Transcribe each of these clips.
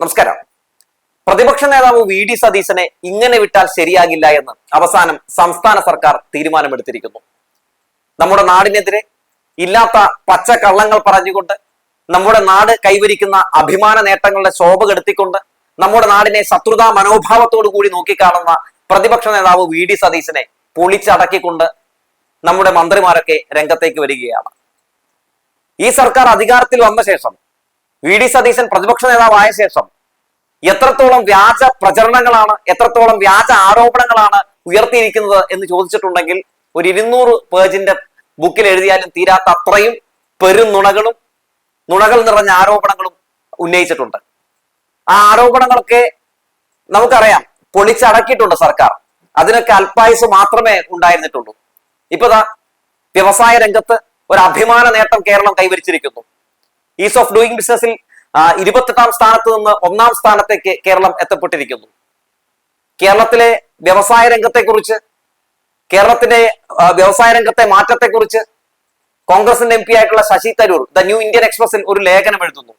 നമസ്കാരം. പ്രതിപക്ഷ നേതാവ് വി ഡി സതീശനെ ഇങ്ങനെ വിട്ടാൽ ശരിയാകില്ല എന്ന് അവസാനം സംസ്ഥാന സർക്കാർ തീരുമാനമെടുത്തിരിക്കുന്നു. നമ്മുടെ നാടിനെതിരെ ഇല്ലാത്ത പച്ച കള്ളങ്ങൾ പറഞ്ഞുകൊണ്ട് നമ്മുടെ നാട് കൈവരിക്കുന്ന അഭിമാന നേട്ടങ്ങളുടെ ശോഭ കെടുത്തിക്കൊണ്ട് നമ്മുടെ നാടിനെ ശത്രുതാ മനോഭാവത്തോടു കൂടി നോക്കിക്കാണുന്ന പ്രതിപക്ഷ നേതാവ് വി ഡി സതീശനെ പൊളിച്ചടക്കിക്കൊണ്ട് നമ്മുടെ മന്ത്രിമാരൊക്കെ രംഗത്തേക്ക് വരികയാണ്. ഈ സർക്കാർ അധികാരത്തിൽ വന്ന ശേഷം വി ഡി സതീശൻ പ്രതിപക്ഷ നേതാവായ ശേഷം എത്രത്തോളം വ്യാജ പ്രചരണങ്ങളാണ് എത്രത്തോളം വ്യാജ ആരോപണങ്ങളാണ് ഉയർത്തിയിരിക്കുന്നത് എന്ന് ചോദിച്ചിട്ടുണ്ടെങ്കിൽ ഒരു ഇരുന്നൂറ് പേജിന്റെ ബുക്കിൽ എഴുതിയാലും തീരാത്ത അത്രയും പെരും നുണകളും നുണകൾ നിറഞ്ഞ ആരോപണങ്ങളും ഉന്നയിച്ചിട്ടുണ്ട്. ആ ആരോപണങ്ങളൊക്കെ നമുക്കറിയാം പൊളിച്ചടക്കിയിട്ടുണ്ട് സർക്കാർ. അതിനൊക്കെ അല്പായുസ് മാത്രമേ ഉണ്ടായിരുന്നിട്ടുള്ളൂ. ഇപ്പൊ വ്യവസായ രംഗത്ത് ഒരു അഭിമാന നേട്ടം കേരളം കൈവരിച്ചിരിക്കുന്നു. ഈസ് ഓഫ് ഡൂയിങ് ബിസിനസ്സിൽ ഇരുപത്തെട്ടാം സ്ഥാനത്ത് നിന്ന് ഒന്നാം സ്ഥാനത്തേക്ക് കേരളം എത്തപ്പെട്ടിരിക്കുന്നു. കേരളത്തിലെ വ്യവസായ രംഗത്തെക്കുറിച്ച് കേരളത്തിന്റെ വ്യവസായ രംഗത്തെ മാറ്റത്തെക്കുറിച്ച് കോൺഗ്രസിന്റെ എം പി ആയിട്ടുള്ള Shashi Tharoor the New Indian എക്സ്പ്രസിൽ ഒരു ലേഖനം എഴുതുന്നു.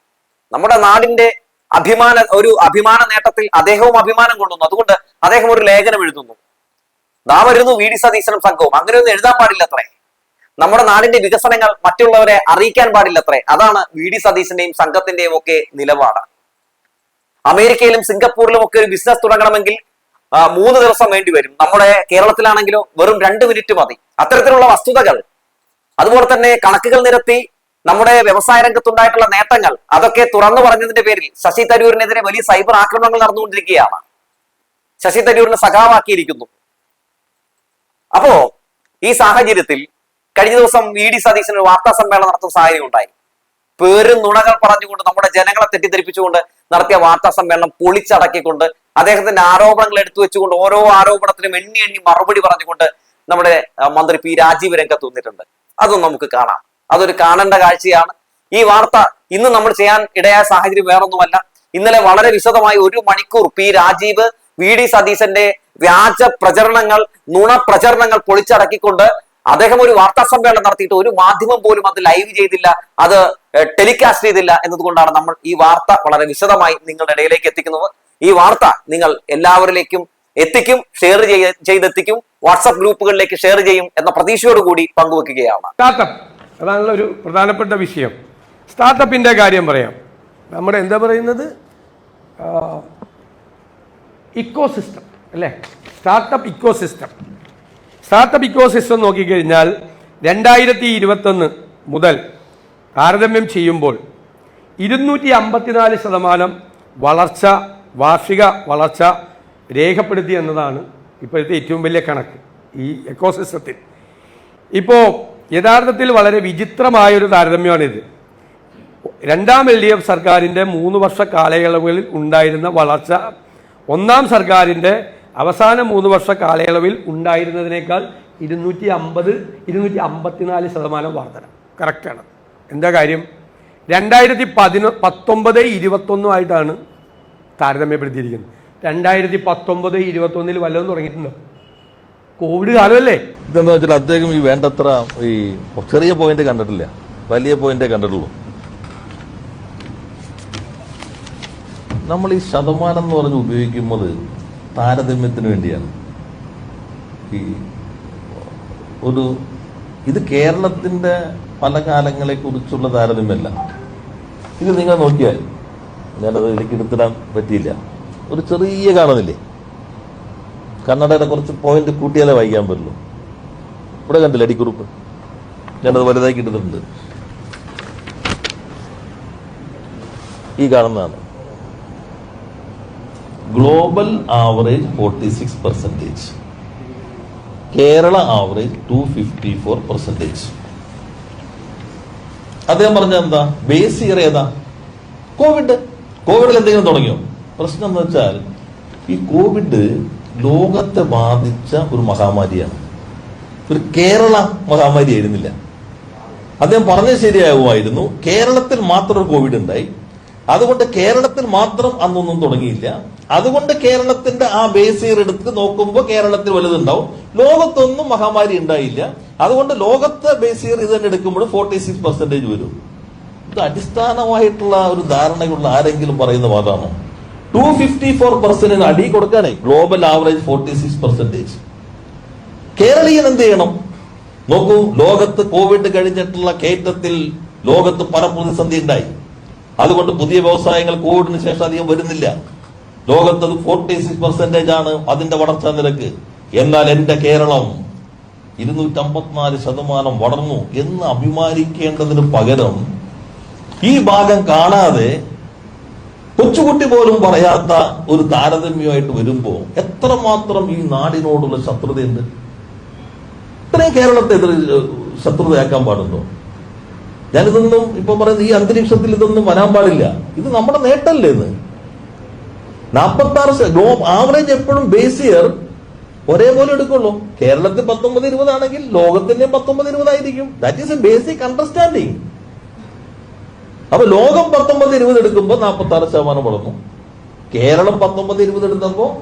നമ്മുടെ നാടിന്റെ അഭിമാന ഒരു അഭിമാന നേട്ടത്തിൽ അദ്ദേഹവും അഭിമാനം കൊള്ളുന്നു. അതുകൊണ്ട് അദ്ദേഹം ഒരു ലേഖനം എഴുതുന്നു. നാം വരുന്നു വി ഡി സതീശനും സംഘവും. അങ്ങനെയൊന്നും എഴുതാൻ പാടില്ലത്രേ നമ്മുടെ നാടിന്റെ വികസനങ്ങൾ മറ്റുള്ളവരെ അറിയിക്കാൻ പാടില്ലത്രേ. അതാണ് വി ഡി സതീശന്റെയും സംഘത്തിന്റെയും ഒക്കെ നിലപാട്. അമേരിക്കയിലും സിംഗപ്പൂരിലും ഒക്കെ ഒരു ബിസിനസ് തുടങ്ങണമെങ്കിൽ മൂന്ന് ദിവസം വേണ്ടി വരും. നമ്മുടെ കേരളത്തിലാണെങ്കിലോ വെറും രണ്ട് മിനിറ്റ് മതി. അത്തരത്തിലുള്ള വസ്തുതകൾ അതുപോലെ തന്നെ കണക്കുകൾ നിരത്തി നമ്മുടെ വ്യവസായ രംഗത്തുണ്ടായിട്ടുള്ള നേട്ടങ്ങൾ അതൊക്കെ തുറന്നു പറഞ്ഞതിന്റെ പേരിൽ ശശി തരൂരിനെതിരെ വലിയ സൈബർ ആക്രമണങ്ങൾ നടന്നുകൊണ്ടിരിക്കുകയാണ്. ശശി തരൂരിനെ സഖാവാക്കിയിരിക്കുന്നു. അപ്പോ ഈ സാഹചര്യത്തിൽ കഴിഞ്ഞ ദിവസം വി ഡി സതീശൻ ഒരു വാർത്താ സമ്മേളനം നടത്തുന്ന സാഹചര്യം ഉണ്ടായി. പേരും നുണകൾ പറഞ്ഞുകൊണ്ട് നമ്മുടെ ജനങ്ങളെ തെറ്റിദ്ധരിപ്പിച്ചുകൊണ്ട് നടത്തിയ വാർത്താ സമ്മേളനം പൊളിച്ചടക്കിക്കൊണ്ട് അദ്ദേഹത്തിന്റെ ആരോപണങ്ങൾ എടുത്തു വെച്ചുകൊണ്ട് ഓരോ ആരോപണത്തിനും എണ്ണി എണ്ണി മറുപടി പറഞ്ഞുകൊണ്ട് നമ്മുടെ മന്ത്രി പി രാജീവ് രംഗത്ത് വന്നിട്ടുണ്ട്. അതും നമുക്ക് കാണാം. അതൊരു കാണേണ്ട കാഴ്ചയാണ്. ഈ വാർത്ത ഇന്ന് നമ്മൾ ചെയ്യാൻ ഇടയായ സാഹചര്യം വേറൊന്നുമല്ല. ഇന്നലെ വളരെ വിശദമായി ഒരു മണിക്കൂർ പി രാജീവ് വി ഡി സതീശന്റെ വ്യാജ പ്രചരണങ്ങൾ നുണ പ്രചരണങ്ങൾ പൊളിച്ചടക്കിക്കൊണ്ട് അദ്ദേഹം ഒരു വാർത്താ സമ്മേളനം നടത്തിയിട്ട് ഒരു മാധ്യമം പോലും അത് ലൈവ് ചെയ്തില്ല അത് ടെലികാസ്റ്റ് ചെയ്തില്ല എന്നതുകൊണ്ടാണ് നമ്മൾ ഈ വാർത്ത വളരെ വിശദമായി നിങ്ങളുടെ ഇടയിലേക്ക് എത്തിക്കുന്നത്. ഈ വാർത്ത നിങ്ങൾ എല്ലാവരിലേക്കും എത്തിക്കും ഷെയർ ചെയ്തെത്തിക്കും വാട്സപ്പ് ഗ്രൂപ്പുകളിലേക്ക് ഷെയർ ചെയ്യും എന്ന പ്രതീക്ഷയോടുകൂടി പങ്കുവെക്കുകയാണ്. സ്റ്റാർട്ടപ്പ് അതാണല്ലോ ഒരു പ്രധാനപ്പെട്ട വിഷയം. സ്റ്റാർട്ടപ്പിന്റെ കാര്യം പറയാം. നമ്മുടെ എന്താ പറയുന്നത്? ഇക്കോസിസ്റ്റം അല്ലേ? Startup eco system startup eco system നോക്കിക്കഴിഞ്ഞാൽ രണ്ടായിരത്തി ഇരുപത്തൊന്ന് മുതൽ താരതമ്യം ചെയ്യുമ്പോൾ ഇരുന്നൂറ്റി അമ്പത്തിനാല് ശതമാനം വളർച്ച വാർഷിക വളർച്ച രേഖപ്പെടുത്തി എന്നതാണ് ഇപ്പോഴത്തെ ഏറ്റവും വലിയ കണക്ക് ഈ എക്കോസിസ്റ്റത്തിൽ ഇപ്പോൾ യഥാർത്ഥത്തിൽ വളരെ വിചിത്രമായൊരു താരതമ്യമാണിത്. രണ്ടാം എൽ ഡി എഫ് സർക്കാരിന്റെ മൂന്ന് വർഷ കാലയളവുകളിൽ ഉണ്ടായിരുന്ന വളർച്ച ഒന്നാം സർക്കാരിന്റെ അവസാന മൂന്ന് വർഷ കാലയളവിൽ ഉണ്ടായിരുന്നതിനേക്കാൾ ഇരുന്നൂറ്റി അമ്പത് ഇരുന്നൂറ്റി അമ്പത്തിനാല് ശതമാനം വർധന. കറക്റ്റാണ് എന്താ കാര്യം? രണ്ടായിരത്തി പതിനൊ പത്തൊമ്പത് ഇരുപത്തൊന്നുമായിട്ടാണ് താരതമ്യപ്പെടുത്തിയിരിക്കുന്നത്. രണ്ടായിരത്തി പത്തൊമ്പത് ഇരുപത്തൊന്നിൽ വല്ലതും തുടങ്ങിയിട്ടുണ്ടോ? കോവിഡ് കാലമല്ലേ? ഇതെന്താ വെച്ചാൽ അദ്ദേഹം ഈ വേണ്ടത്ര ഈ ചെറിയ പോയിന്റ് കണ്ടിട്ടില്ല. വലിയ പോയിന്റ് കണ്ടിട്ടുള്ളൂ. നമ്മൾ ഈ ശതമാനം എന്ന് പറഞ്ഞ് ഉപയോഗിക്കുന്നത് താരതമ്യത്തിന് വേണ്ടിയാണ്. ഈ ഒരു ഇത് കേരളത്തിന്റെ പല കാലങ്ങളെ കുറിച്ചുള്ള താരതമ്യമല്ല. ഇത് നിങ്ങൾ നോക്കിയാൽ ഞാനത് എനിക്ക് എടുത്തിടാൻ പറ്റിയില്ല. ഒരു ചെറിയ കാണുന്നില്ലേ? കർണാടകയുടെ കുറച്ച് പോയിന്റ് കൂട്ടിയാലേ വായിക്കാൻ പറ്റുള്ളൂ. ഇവിടെ കണ്ടില്ല അടിക്കുറിപ്പ് ഞാനത് വലുതാക്കി എടുത്തിട്ടുണ്ട്. ഈ കാണുന്നതാണ്. Global average forty six percentage Kerala average to fifty four percentage അദ്ദേഹം പറഞ്ഞ എന്താ? ബേസ് ഇയർ ഏതാ? കോവിഡ് കോവിഡിൽ എന്തെങ്കിലും തുടങ്ങിയോ? പ്രശ്നം എന്ന് വെച്ചാൽ ഈ കോവിഡ് ലോകത്തെ ബാധിച്ച ഒരു മഹാമാരിയാണ്. ഒരു കേരള മഹാമാരി ആയിരുന്നില്ല. അദ്ദേഹം പറഞ്ഞത് ശരിയാകുമായിരുന്നു കേരളത്തിൽ മാത്രം കോവിഡ് ഉണ്ടായി. അതുകൊണ്ട് കേരളത്തിൽ മാത്രം അന്നൊന്നും തുടങ്ങിയില്ല. അതുകൊണ്ട് കേരളത്തിന്റെ ആ ബേസ് ഇയർ എടുത്ത് നോക്കുമ്പോൾ കേരളത്തിൽ വലുതുണ്ടാവും. ലോകത്തൊന്നും മഹാമാരി ഉണ്ടായില്ല. അതുകൊണ്ട് ലോകത്തെ ബേസ് ഇയർ ഇത് തന്നെ എടുക്കുമ്പോൾ ഫോർട്ടി സിക്സ് പെർസെന്റേജ് വരും. ഇത് അടിസ്ഥാനമായിട്ടുള്ള ഒരു ധാരണയുള്ള ആരെങ്കിലും പറയുന്ന വാദമാണോ ടു ഫിഫ്റ്റി ഫോർ പെർസെന്റിന് അടി കൊടുക്കാനേ global average forty six percentage കേരളീയൻ എന്ത് ചെയ്യണം? നോക്കൂ ലോകത്ത് കോവിഡ് കഴിഞ്ഞിട്ടുള്ള കയറ്റത്തിൽ ലോകത്ത് പല പ്രതിസന്ധി ഉണ്ടായി. അതുകൊണ്ട് പുതിയ വ്യവസായങ്ങൾ കോവിഡിന് ശേഷം അധികം വരുന്നില്ല. ലോകത്ത് അത് ഫോർട്ടി സിക്സ് പെർസെന്റേജ് ആണ് അതിന്റെ വളർച്ചാ നിരക്ക്. എന്നാൽ എന്റെ കേരളം ഇരുന്നൂറ്റമ്പത്തിനാല് ശതമാനം വളർന്നു എന്ന് അഭിമാനിക്കേണ്ടതിന് പകരം ഈ ഭാഗം കാണാതെ കൊച്ചുകുട്ടി പോലും പറയാത്ത ഒരു താരതമ്യമായിട്ട് വരുമ്പോ എത്രമാത്രം ഈ നാടിനോടുള്ള ശത്രുതയുണ്ട്? ഇത്രയും കേരളത്തെ ശത്രുതയാക്കാൻ പാടുണ്ടോ? ഞാനിതൊന്നും ഇപ്പൊ പറയുന്നത് ഈ അന്തരീക്ഷത്തിൽ ഇതൊന്നും വരാൻ പാടില്ല. ഇത് നമ്മുടെ നേട്ടമല്ലേ ഇത്? നാൽപ്പത്തി ആറ് ആവറേജ് എപ്പോഴും ബേസ് ഇയർ ഒരേപോലെ എടുക്കുള്ളൂ. കേരളത്തിൽ പത്തൊമ്പത് ഇരുപതാണെങ്കിൽ ലോകത്തിന്റെ പത്തൊമ്പത് ഇരുപതായിരിക്കും that is a basic understanding അപ്പൊ ലോകം പത്തൊമ്പത് ഇരുപത് എടുക്കുമ്പോൾ നാൽപ്പത്തി ആറ് ശതമാനം വളർന്നു. കേരളം പത്തൊമ്പത് ഇരുപത് എടുത്തപ്പോ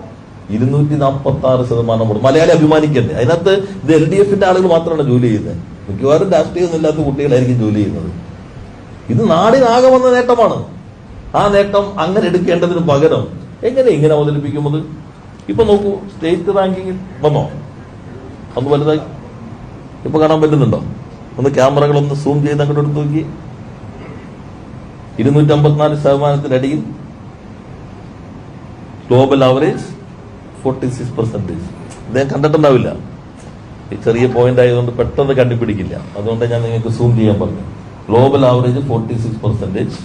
ഇരുന്നൂറ്റി നാൽപ്പത്തി ആറ് ശതമാനം വളർന്നു. മലയാളി അഭിമാനിക്കണ്ടേ അതിനകത്ത് ഇത് എൽ ഡി എഫിന്റെ ആളുകൾ മാത്രമാണ് ജോലി ചെയ്യുന്നത്. മിക്കവാറും രാഷ്ട്രീയമൊന്നുമില്ലാത്ത കുട്ടികളായിരിക്കും ജോലി ചെയ്യുന്നത്. ഇത് നാടിനാകെ വന്ന നേട്ടമാണ്. ആ നേട്ടം അങ്ങനെ എടുക്കേണ്ടതിന് പകരം എങ്ങനെ ഇങ്ങനെ അവതരിപ്പിക്കുന്നത്? ഇപ്പൊ നോക്കൂ സ്റ്റേറ്റ് റാങ്കിങ്ങിൽ വന്നോ? ഒന്ന് വലുതായി. ഇപ്പൊ കാണാൻ പറ്റുന്നുണ്ടോ? ഒന്ന് ക്യാമറകളൊന്ന് സൂം ചെയ്ത് അങ്ങോട്ട് എടുത്ത് നോക്കി ഇരുന്നൂറ്റി അമ്പത്തിനാല് ശതമാനത്തിനടിയിൽ global average forty six percentage അദ്ദേഹം കണ്ടിട്ടുണ്ടാവില്ല. ഈ ചെറിയ പോയിന്റ് ആയതുകൊണ്ട് പെട്ടെന്ന് കണ്ടുപിടിക്കില്ല. അതുകൊണ്ട് ഞാൻ നിങ്ങൾക്ക് സൂം ചെയ്യാൻ പറഞ്ഞു global average forty six percentage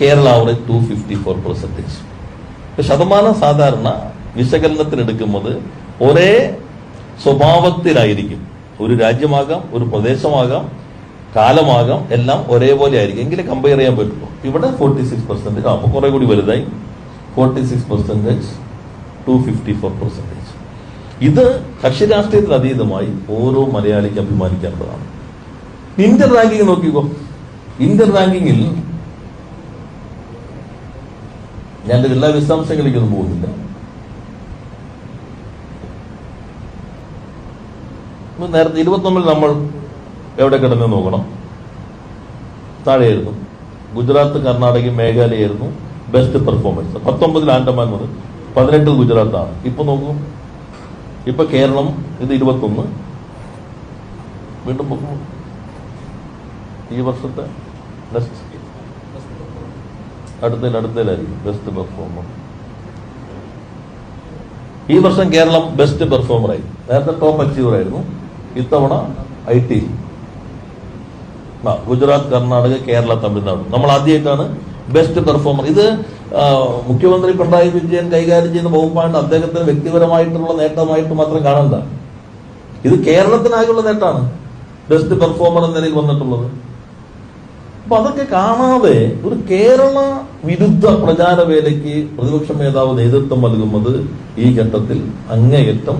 Kerala average two fifty four percentage ശതമാനം സാധാരണ വിശകലനത്തിനെടുക്കുന്നത് ഒരേ സ്വഭാവത്തിലായിരിക്കും. ഒരു രാജ്യമാകാം ഒരു പ്രദേശമാകാം കാലമാകാം എല്ലാം ഒരേപോലെ ആയിരിക്കും. എങ്കിലും കമ്പയർ ചെയ്യാൻ പറ്റുള്ളൂ. ഇവിടെ ഫോർട്ടി സിക്സ് പെർസെന്റേജ് അപ്പൊ കുറെ കൂടി വലുതായി. Forty six percentage two fifty four percentage ഇത് കക്ഷി രാഷ്ട്രീയത്തിന് അതീതമായി ഓരോ മലയാളിക്ക് അഭിമാനിക്കേണ്ടതാണ് ഇന്ത്യൻ റാങ്കിങ് നോക്കിക്കോ. ഇന്ത്യൻ റാങ്കിങ്ങിൽ ഞാൻ എല്ലാ വിശദാംശങ്ങളിലേക്കൊന്നും പോകുന്നില്ല. നേരത്തെ ഇരുപത്തൊമ്പതിൽ നമ്മൾ എവിടെ കിടന്ന് നോക്കണം? താഴെയായിരുന്നു. ഗുജറാത്ത് കർണാടക മേഘാലയായിരുന്നു ബെസ്റ്റ് പെർഫോമൻസ് പത്തൊമ്പതിൽ ആൻഡമാൻ മുതൽ പതിനെട്ടിൽ ഗുജറാത്താണ്. ഇപ്പൊ നോക്കൂ. ഇപ്പൊ കേരളം ഇത് ഇരുപത്തൊന്ന്. വീണ്ടും പോകുന്നു ഈ വർഷത്തെ നെക്സ്റ്റ് അടുത്തതിൽ അടുത്തതിലായിരിക്കും ബെസ്റ്റ് പെർഫോമർ ഈ വർഷം കേരളം ബെസ്റ്റ് പെർഫോമർ ആയി. നേരത്തെ ടോപ്പ് അച്ചീവർ ആയിരുന്നു. ഇത്തവണ ഐ ടി ഗുജറാത്ത് കർണാടക കേരള തമിഴ്നാട്. നമ്മൾ ആദ്യമായിട്ടാണ് ബെസ്റ്റ് പെർഫോമർ ഇത് മുഖ്യമന്ത്രി പിണറായി വിജയൻ കൈകാര്യം ചെയ്യുന്ന വകുപ്പാണ് അദ്ദേഹത്തിന് വ്യക്തിപരമായിട്ടുള്ള നേട്ടമായിട്ട് മാത്രം കാണണ്ട. ഇത് കേരളത്തിനായുള്ള നേട്ടമാണ്. ബെസ്റ്റ് പെർഫോമർ എന്ന നിലയിൽ വന്നിട്ടുള്ളത്. അപ്പൊ അതൊക്കെ കാണാതെ ഒരു കേരള വിരുദ്ധ പ്രചാരവേലയ്ക്ക് പ്രതിപക്ഷ നേതാവ് നേതൃത്വം നൽകുന്നത് ഈ ഘട്ടത്തിൽ അങ്ങേയറ്റം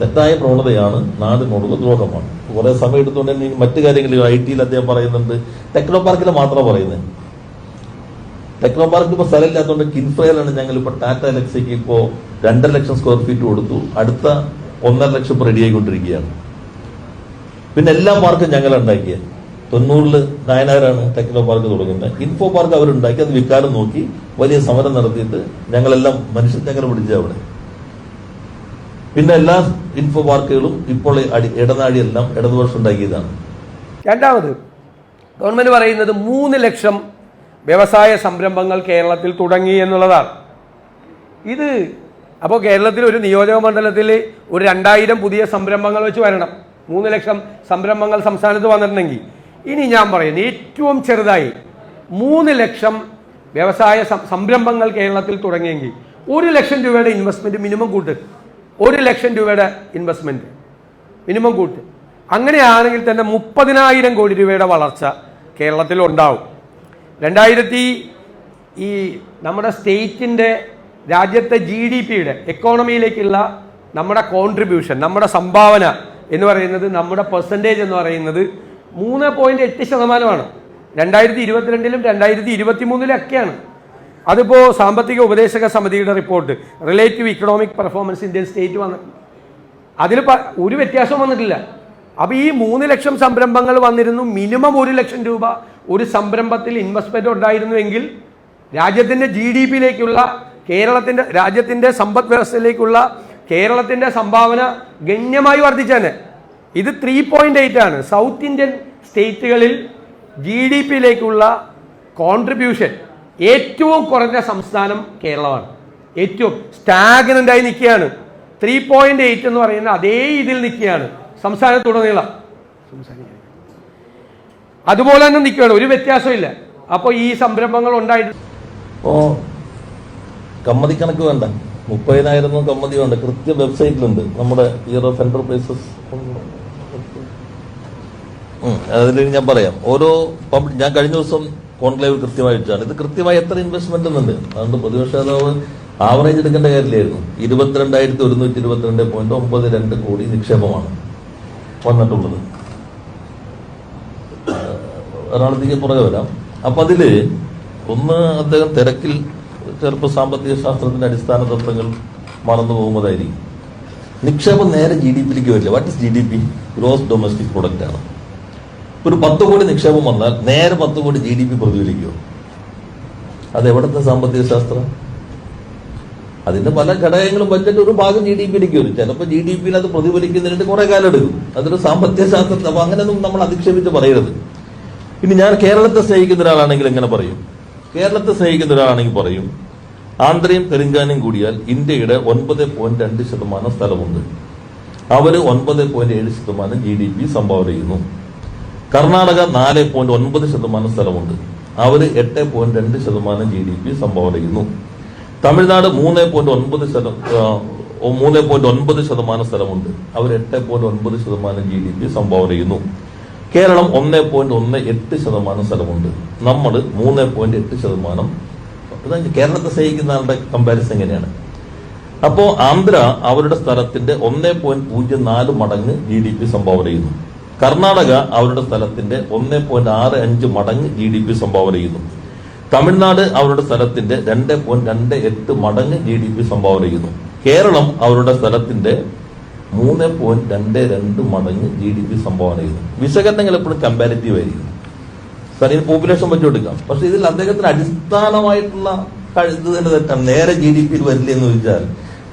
തെറ്റായ പ്രവണതയാണ്. നാടിനോടുള്ള ദ്രോഹമാണ്. കുറെ സമയം എടുത്തുകൊണ്ട് മറ്റു കാര്യങ്ങളിൽ ഐ ടിയിൽ അദ്ദേഹം പറയുന്നുണ്ട്. ടെക്നോ പാർക്കിൽ മാത്രം പറയുന്നത്. ടെക്നോ പാർക്ക് ഇപ്പൊ സ്ഥലമില്ലാത്തതുകൊണ്ട് കിൻഫ്രയിലാണ് ഞങ്ങൾ ഇപ്പൊ ടാറ്റ ലക്സിക്ക് ഇപ്പോ രണ്ടര ലക്ഷം സ്ക്വയർ ഫീറ്റ് കൊടുത്തു. അടുത്ത ഒന്നര ലക്ഷം ഇപ്പൊ റെഡി ആയിക്കൊണ്ടിരിക്കുകയാണ്. പിന്നെ എല്ലാ പാർക്കും ഞങ്ങൾ ഉണ്ടാക്കിയത് തൊണ്ണൂറിൽ നായനാരാണ് ടെക്നോ പാർക്ക് തുടങ്ങുന്നത്. ഇൻഫോ പാർക്ക് അവരുണ്ടാക്കി അത് വിൽക്കാനും നോക്കി വലിയ സമരം നടത്തിയിട്ട് ഞങ്ങളെല്ലാം മനുഷ്യൻ ഞങ്ങൾ പിടിച്ച അവിടെ. പിന്നെ എല്ലാ ഇൻഫോ പാർക്കുകളും ഇപ്പോൾ ഇടനാഴിയെല്ലാം ഇടതുപക്ഷം ഉണ്ടാക്കിയതാണ്. രണ്ടാമത് ഗവൺമെന്റ് പറയുന്നത് മൂന്ന് ലക്ഷം വ്യവസായ സംരംഭങ്ങൾ കേരളത്തിൽ തുടങ്ങി എന്നുള്ളതാണ്. ഇത് അപ്പോൾ കേരളത്തിൽ ഒരു നിയോജക മണ്ഡലത്തിൽ ഒരു രണ്ടായിരം പുതിയ സംരംഭങ്ങൾ വെച്ച് വരണം. മൂന്ന് ലക്ഷം സംരംഭങ്ങൾ സംസ്ഥാനത്ത് വന്നിട്ടുണ്ടെങ്കിൽ. ഇനി ഞാൻ പറയുന്നത് ഏറ്റവും ചെറുതായി മൂന്ന് ലക്ഷം വ്യവസായ സംരംഭങ്ങൾ കേരളത്തിൽ തുടങ്ങിയെങ്കിൽ ഒരു ലക്ഷം രൂപയുടെ ഇൻവെസ്റ്റ്മെന്റ് മിനിമം കൂട്ട്. ഒരു ലക്ഷം രൂപയുടെ ഇൻവെസ്റ്റ്മെന്റ് മിനിമം കൂട്ട്. അങ്ങനെയാണെങ്കിൽ തന്നെ മുപ്പതിനായിരം കോടി രൂപയുടെ വളർച്ച കേരളത്തിൽ ഉണ്ടാവും. രണ്ടായിരത്തി ഈ നമ്മുടെ സ്റ്റേറ്റിന്റെ രാജ്യത്തെ ജി ഡി പിയുടെ എക്കോണമിയിലേക്കുള്ള നമ്മുടെ കോൺട്രിബ്യൂഷൻ നമ്മുടെ സംഭാവന എന്ന് പറയുന്നത് നമ്മുടെ പെർസെന്റേജ് എന്ന് പറയുന്നത് മൂന്ന് പോയിന്റ് എട്ട് ശതമാനമാണ്. രണ്ടായിരത്തി ഇരുപത്തിരണ്ടിലും രണ്ടായിരത്തി ഇരുപത്തി മൂന്നിലും ഒക്കെയാണ്. അതിപ്പോൾ സാമ്പത്തിക ഉപദേശക സമിതിയുടെ report relative economic performance Indian state വന്നിട്ടുണ്ട് അതിൽ ഒരു വ്യത്യാസവും വന്നിട്ടില്ല. അപ്പോൾ ഈ മൂന്ന് ലക്ഷം സംരംഭങ്ങൾ വന്നിരുന്നു മിനിമം ഒരു ലക്ഷം രൂപ ഒരു സംരംഭത്തിൽ ഇൻവെസ്റ്റ്മെന്റ് ഉണ്ടായിരുന്നുവെങ്കിൽ രാജ്യത്തിന്റെ ജി ഡി പിയിലേക്കുള്ള കേരളത്തിന്റെ രാജ്യത്തിന്റെ സമ്പദ് വ്യവസ്ഥയിലേക്കുള്ള കേരളത്തിന്റെ സംഭാവന ഗണ്യമായി വർദ്ധിച്ചേനെ. ഇത് ത്രീ പോയിന്റ് എയ്റ്റ് ആണ്. സൗത്ത് ഇന്ത്യൻ സ്റ്റേറ്റുകളിൽ ജി ഡി പിയിലേക്കുള്ള കോൺട്രിബ്യൂഷൻ ഏറ്റവും കുറഞ്ഞ സംസ്ഥാനം കേരളമാണ്. ഏറ്റവും സ്റ്റാഗ്നന്റ് ആയി നിൽക്കുകയാണ്. ത്രീ പോയിന്റ് എയ്റ്റ് എന്ന് പറയുന്ന അതേ ഇതിൽ നിൽക്കുകയാണ് സംസ്ഥാനത്തുടനീളം. അതുപോലെ തന്നെ നിൽക്കുകയാണ്. ഒരു വ്യത്യാസമില്ല. അപ്പോൾ ഈ സംരംഭങ്ങൾ ഉണ്ടായിട്ട് ഓ കമ്മതി കണക്ക് വേണ്ട. മുപ്പതിനായിരം കമ്മതി വേണ്ട. കൃത്യ വെബ്സൈറ്റിലുണ്ട്. നമ്മുടെ ഇയർ ഓഫ് എന്റർപ്രൈസസ് അതിൽ ഞാൻ പറയാം. ഓരോ പബ്ലിക് ഞാൻ കഴിഞ്ഞ ദിവസം കോൺക്ലേവ് കൃത്യമായി വെച്ചാണ്. ഇത് കൃത്യമായി എത്ര ഇൻവെസ്റ്റ്മെന്റ് എന്നുണ്ട് അതുകൊണ്ട് പ്രതിപക്ഷ നേതാവ് ആവറേജ് എടുക്കേണ്ട കാര്യമില്ലായിരുന്നു. ഇരുപത്തിരണ്ടായിരത്തി ഒരുന്നൂറ്റി ഇരുപത്തിരണ്ട് പോയിന്റ് ഒമ്പത് രണ്ട് കോടി നിക്ഷേപമാണ് വന്നിട്ടുള്ളത്. ഒരാളത്തേക്ക് പുറകെ വരാം. അപ്പൊ അതിൽ ഒന്ന് അദ്ദേഹം തിരക്കിൽ ചെറുപ്പ സാമ്പത്തിക ശാസ്ത്രത്തിന്റെ അടിസ്ഥാന തത്വങ്ങൾ മറന്നു പോകുന്നതായിരിക്കും. നിക്ഷേപം നേരെ ജി ഡി പിയിലേക്ക് വരില്ല. What is G D P gross domestic product ആണ്. ഒരു പത്ത് കോടി നിക്ഷേപം വന്നാൽ നേരെ പത്ത് കോടി ജി ഡി പി പ്രതിഫലിക്കുമോ അത് സാമ്പത്തിക ശാസ്ത്രം? അതിന്റെ പല ഘടകങ്ങളും ബജറ്റ് ഒരു ഭാഗം ജി ഡി പിയിലേക്ക് വരും. ചിലപ്പോൾ ജി ഡി പിയിൽ അത് പ്രതിഫലിക്കുന്നതിന് കുറെ കാലം എടുക്കും. അതൊരു സാമ്പത്തിക ശാസ്ത്രത്തിൽ അപ്പൊ അങ്ങനെയൊന്നും നമ്മൾ അധിക്ഷേപിച്ച് പറയരുത്. ഇനി ഞാൻ കേരളത്തെ സ്നേഹിക്കുന്ന ഒരാളാണെങ്കിൽ എങ്ങനെ പറയും? കേരളത്തെ സ്നേഹിക്കുന്ന ഒരാളാണെങ്കിൽ പറയും ആന്ധ്രയും തെലുങ്കാനയും കൂടിയാൽ ഇന്ത്യയുടെ ഒൻപത് പോയിന്റ് രണ്ട് ശതമാനം സ്ഥലമുണ്ട്. അവർ ഒൻപത് പോയിന്റ് ഏഴ് ശതമാനം ജി ഡി പി സംഭാവന ചെയ്യുന്നു. കർണാടക നാല് പോയിന്റ് ഒൻപത് ശതമാനം സ്ഥലമുണ്ട്. അവർ എട്ട് പോയിന്റ് രണ്ട് ശതമാനം ജി ഡി പി സംഭാവന ചെയ്യുന്നു. തമിഴ്നാട് മൂന്ന് പോയിന്റ് ഒൻപത് ശതം മൂന്ന് പോയിന്റ് ഒൻപത് ശതമാനം സ്ഥലമുണ്ട്. അവർ എട്ട് പോയിന്റ് ഒൻപത് ശതമാനം ജി ഡി പി സംഭാവന ചെയ്യുന്നു. കേരളം ഒന്ന് പോയിന്റ് ഒന്ന് എട്ട് ശതമാനം സ്ഥലമുണ്ട്. നമ്മൾ മൂന്ന് പോയിന്റ് എട്ട് ശതമാനം കേരളത്തെ സ്നേഹിക്കുന്ന ആളുടെ കമ്പാരിസൺ എങ്ങനെയാണ്? അപ്പോ ആന്ധ്ര അവരുടെ സ്ഥലത്തിന്റെ ഒന്ന് പോയിന്റ് പൂജ്യം നാല് മടങ്ങ് ജി ഡി പി സംഭാവന ചെയ്യുന്നു. കർണാടക അവരുടെ സ്ഥലത്തിന്റെ ഒന്ന് പോയിന്റ് ആറ് അഞ്ച് മടങ്ങ് ജി ഡി പി സംഭാവന ചെയ്യുന്നു. തമിഴ്നാട് അവരുടെ സ്ഥലത്തിന്റെ രണ്ട് പോയിന്റ് രണ്ട് എട്ട് മടങ്ങ് ജി ഡി പി സംഭാവന ചെയ്യുന്നു. കേരളം അവരുടെ സ്ഥലത്തിന്റെ മൂന്ന് പോയിന്റ് രണ്ട് രണ്ട് മടങ്ങ് ജി ഡി പി സംഭാവന ചെയ്യുന്നു. വിശകലനങ്ങൾ എപ്പോഴും കമ്പാരിറ്റീവ് ആയിരിക്കും. സാർ ഇതിന് പോപ്പുലേഷൻ കൊടുക്കാം. പക്ഷെ ഇതിൽ അദ്ദേഹത്തിന് അടിസ്ഥാനമായിട്ടുള്ള കഴുത്ത് ഇത് തന്നെ തെറ്റാണ്. നേരെ ജി ഡി പിയിൽ വരില്ല എന്ന് ചോദിച്ചാൽ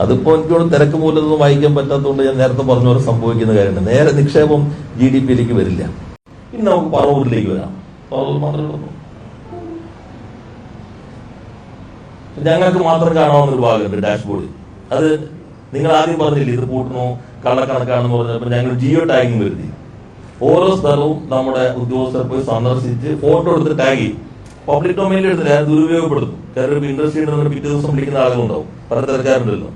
അതിപ്പോ എനിക്കോട് തിരക്ക് മൂലമൊന്നും വായിക്കാൻ പറ്റാത്തതുകൊണ്ട് ഞാൻ നേരത്തെ പറഞ്ഞ പോലെ സംഭവിക്കുന്ന കാര്യമാണ്. നേരെ നിക്ഷേപം ജി ഡി പിയിലേക്ക് വരില്ല. ഇനി നമുക്ക് പറവൂരിലേക്ക് വരാം. മാത്രമേ ഞങ്ങൾക്ക് മാത്രം കാണാവുന്ന ഒരു ഭാഗമുണ്ട് ഡാഷ്ബോർഡ് അത് നിങ്ങൾ ആദ്യം പറഞ്ഞില്ലേ ഇത് പൂട്ടണോ കള്ളക്കണക്കാണെന്ന് പറഞ്ഞപ്പോൾ ഞങ്ങൾ ജിയോ ടാഗിങ് വരുത്തി. ഓരോ സ്ഥലവും നമ്മുടെ ഉദ്യോഗസ്ഥർ പോയി സന്ദർശിച്ച് ഫോട്ടോ എടുത്ത് ടാഗ് ചെയ്യും. പബ്ലിക് ഡൊമൈനിൽ എടുത്തില്ല അത് ദുരുപയോഗപ്പെടുത്തും. കാരണം ഒരു ഉണ്ടെന്ന് പിറ്റേ ദിവസം വിളിക്കുന്ന ആളുകളുണ്ടാവും. പല തിരക്കാരുണ്ടല്ലോ.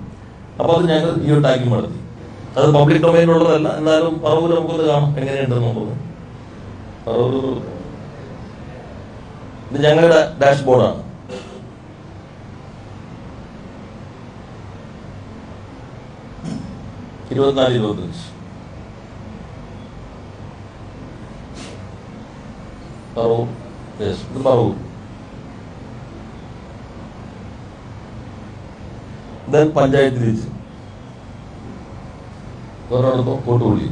അപ്പൊ അത് ഞങ്ങൾ ജിയോ ടാഗിങ് നടത്തി. അത് പബ്ലിക് ഡൊമൈനിലുള്ളതല്ല എന്നാലും പറവൂർ നമുക്കൊന്ന് കാണാം എങ്ങനെയുണ്ടെന്നുള്ളത് പറവൂർ ഇത് ഞങ്ങളുടെ ഡാഷ്ബോർഡാണ്. ഇരുപത്തിനാല് ഇരുപത്തഞ്ച് പഞ്ചായത്ത് തിരിച്ച് ഒരിടത്തോ കോട്ടുപള്ളി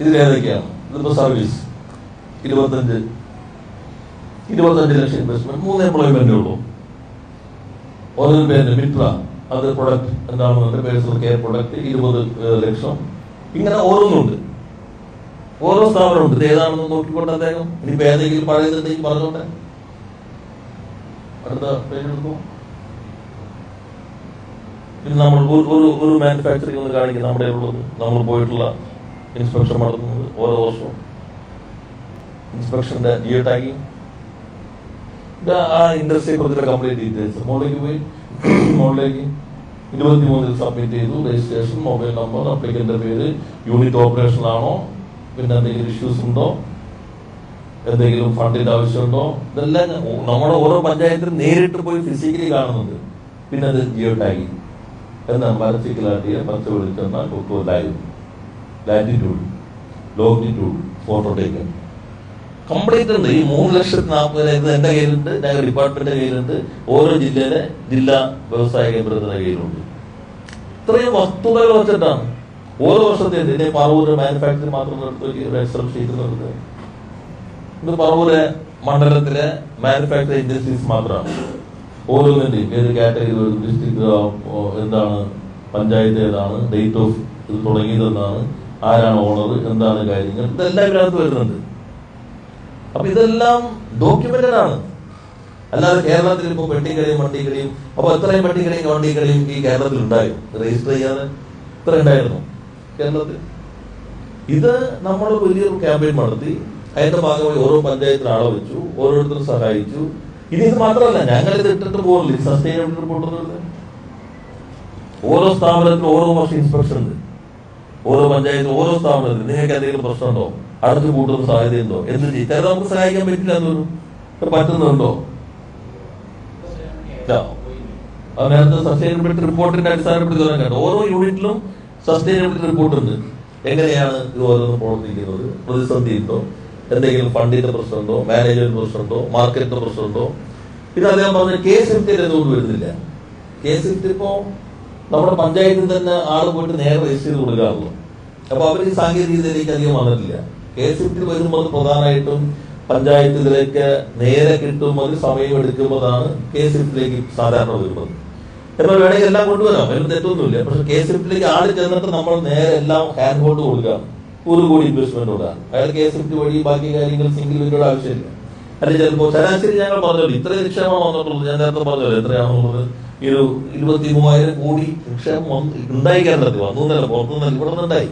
ഇതിലേതൊക്കെയാണ് ഇതിപ്പോ സർവീസ്. ഇരുപത്തഞ്ച് ഇരുപത്തഞ്ച് ലക്ഷം ഇൻവെസ്റ്റ്മെന്റ് മൂന്ന് എംപ്ലോയ്മെന്റ് ഉള്ളൂ. ഓരോ പേര് മിത്ര അത് പ്രൊഡക്റ്റ് എന്താണെന്നുണ്ട് പേര് കെയർ പ്രൊഡക്റ്റ് ഇരുപത് ലക്ഷം. ഇങ്ങനെ ഓരോന്നുണ്ട്. ഓരോ സ്ഥാപനമുണ്ട്. ഇത് ഏതാണെന്ന് നോക്കിക്കൊണ്ട് അദ്ദേഹം ഇനിയിപ്പോ ഏതെങ്കിലും പഴയതുണ്ടെങ്കിൽ പറഞ്ഞോട്ടെ? അടുത്ത പേജ് എടുക്കൂ പിന്നെ നമ്മൾ ഒരു ഒരു മാനുഫാക്ചറിംഗ് ഒന്ന് കാണിക്കും. നമ്മുടെ ഉള്ളത്. നമ്മൾ പോയിട്ടുള്ള ഇൻസ്പെക്ഷൻ നടത്തുന്നത് ഓരോ വർഷവും. ഇൻസ്പെക്ഷന്റെ ജിയോ ടാഗിങ് ആ ഇൻഡസ്ട്രിയെ കുറിച്ചുള്ള കംപ്ലീറ്റ് ഡീറ്റെയിൽസ് മുകളിലേക്ക് പോയി. മുകളിലേക്ക്. ഇരുപത്തി മൂന്നിൽ സബ്മിറ്റ് ചെയ്തു രജിസ്ട്രേഷൻ മൊബൈൽ നമ്പർ അപ്ലിക്കന്റെ പേര് യൂണിറ്റ് ആണോ? പിന്നെ എന്തെങ്കിലും ഇഷ്യൂസ് ഉണ്ടോ? എന്തെങ്കിലും ഫണ്ടിന്റെ ആവശ്യമുണ്ടോ? ഇതെല്ലാം നമ്മുടെ ഓരോ പഞ്ചായത്തിലും നേരിട്ട് പോയി ഫിസിക്കലി കാണുന്നുണ്ട്. പിന്നെ അത് ജിയോ ടാഗിങ് എന്നാ മരച്ചിക്കലാട്ടിയ പച്ച വെളിച്ചെണ്ണ coco live latitude longitude photo taken complete ഉണ്ട്. ഈ മൂന്ന് ലക്ഷത്തി നാൽപ്പതിനായിരത്തി എന്റെ കയ്യിലുണ്ട്. ഞങ്ങൾ ഡിപ്പാർട്ട്മെന്റിന്റെ കയ്യിലുണ്ട്. ഓരോ ജില്ലയിലെ ജില്ലാ വ്യവസായ കേന്ദ്രത്തിന്റെ കയ്യിലുണ്ട്. ഇത്രയും വസ്തുതകൾ വെച്ചിട്ടാണ് ഓരോ വർഷത്തെ ഇതിന്റെ പറവൂര് മാനുഫാക്ചറിംഗ് മാത്രം ഒരു എക്സൽ ഇത് പറവൂര് മണ്ഡലത്തിലെ മാനുഫാക്ചറിംഗ് ഇൻഡസ്ട്രീസ് മാത്രമാണ്. ഓരോന്നിന്റെയും ഏത് കാറ്റഗറി ഡിസ്ട്രിക്ട് എന്താണ് പഞ്ചായത്ത് ഏതാണ് ഡേറ്റ് ഓഫ് ഇത് തുടങ്ങിയത് എന്താണ് ആരാണ് ഓണർ എന്താണ് കാര്യങ്ങൾ ഇതെല്ലാം ഇതിനകത്ത് വരുന്നുണ്ട്. അപ്പൊ ഇതെല്ലാം ഡോക്യുമെന്റഡ് ആണ്. അല്ലാതെ കേരളത്തിൽ ഇപ്പോൾ പെട്ടികളെയും വണ്ടികളെയും അപ്പൊ എത്രയും പെട്ടികളെയും വണ്ടികളെയും ഈ കേരളത്തിൽ ഉണ്ടായിരുന്നു രജിസ്റ്റർ ചെയ്യാതെ ഇത്ര ഉണ്ടായിരുന്നു കേരളത്തിൽ. ഇത് നമ്മൾ വലിയൊരു ക്യാമ്പയിൻ നടത്തി. അതിന്റെ ഭാഗമായി ഓരോ പഞ്ചായത്തിൽ ആളെ വെച്ചു ഓരോരുത്തരും സഹായിച്ചു. ഇനി ഇത് മാത്രമല്ല ഞങ്ങൾ ഇത് ഇട്ടിട്ട് പോകില്ല സസ്റ്റൈനബിൾ റിപ്പോർട്ട് ഓരോ സ്ഥാപനത്തിലും ഓരോ വർഷം ഇൻസ്പെക്ഷൻ ഉണ്ട്. ഓരോ പഞ്ചായത്ത് ഓരോ സ്ഥാപനത്തിൽ നിങ്ങൾക്ക് എന്തെങ്കിലും പ്രശ്നമുണ്ടോ? അടുത്ത് കൂട്ടുന്ന സാധ്യതയുണ്ടോ എന്ത് ചെയ്യും? ചിലത് നമുക്ക് സഹായിക്കാൻ പറ്റില്ല എന്നൊരു പറ്റുന്നുണ്ടോ? അതിനകത്ത് സസ്റ്റൈനബിലിറ്റി റിപ്പോർട്ടിന്റെ അടിസ്ഥാനപ്പെടുത്തി കേട്ടോ ഓരോ യൂണിറ്റിലും സസ്റ്റൈനബിലിറ്റി റിപ്പോർട്ട് ഉണ്ട്. എങ്ങനെയാണ് ഇത് ഓരോന്ന് പ്രവർത്തിക്കുന്നത്? പ്രതിസന്ധി ഉണ്ടോ? എന്തെങ്കിലും ഫണ്ടിന്റെ പ്രശ്നമുണ്ടോ? മാനേജ്മെന്റ് പ്രശ്നമുണ്ടോ? മാർക്കറ്റിന്റെ പ്രശ്നമുണ്ടോ? പിന്നെ അദ്ദേഹം പറഞ്ഞ കേസ് ഫിഫ്റ്റിയിൽ എന്തുകൊണ്ട് വരുന്നില്ല. കേസ് ഫിഫ്റ്റി ഇപ്പോ നമ്മുടെ പഞ്ചായത്തിൽ തന്നെ ആൾ പോയിട്ട് നേരെ രജിസ്റ്റർ ചെയ്ത് കൊടുക്കാറുള്ളൂ അപ്പൊ അവർ ഈ സാങ്കേതിക രീതിയിലേക്ക് അധികം വന്നിട്ടില്ല. കെ എസ് ഫിഫ്റ്റി വരുമ്പോൾ അത് പ്രധാനമായിട്ടും പഞ്ചായത്തിലേക്ക് നേരെ കിട്ടുമ്പോൾ സമയം എടുക്കുമ്പോഴാണ് എസ് ഫിഫ്റ്റിലേക്ക് സാധാരണ വരുന്നത്. എന്നാൽ വേണമെങ്കിൽ എല്ലാം കൊണ്ടുവരാം അതിന് തെറ്റൊന്നുമില്ല. പക്ഷെ കെ എസ് ഫിഫ്റ്റിലേക്ക് ആൾ ചെന്നിട്ട് നമ്മൾ നേരെ എല്ലാം ഹാൻഡ് ഹോൾഡ് കൊടുക്കുക ഒരു കോടി ഇൻവെസ്റ്റ്മെന്റ് കൊടുക്കുക അയാൾ കെ എസ് ഫിഫ്റ്റി വഴി ബാക്കി കാര്യങ്ങൾ സിംഗിൾ വിൻഡോയുടെ ആവശ്യമില്ല. അല്ലെങ്കിൽ ചിലപ്പോൾ ശരാശരി ഞങ്ങൾ പറഞ്ഞല്ലോ ഇത്രയും നിക്ഷേപം വന്നിട്ടുള്ളത് ഞാൻ നേരത്തെ പറഞ്ഞല്ലോ എത്രയാണെന്നുള്ളത്. ഒരു ഇരുപത്തി മൂവായിരം കോടി നിക്ഷേപം ഉണ്ടായി കേരളത്തിൽ. വന്നു എന്നല്ല പുറത്തുനിന്നല്ല ഇവിടെ നിന്നുണ്ടായി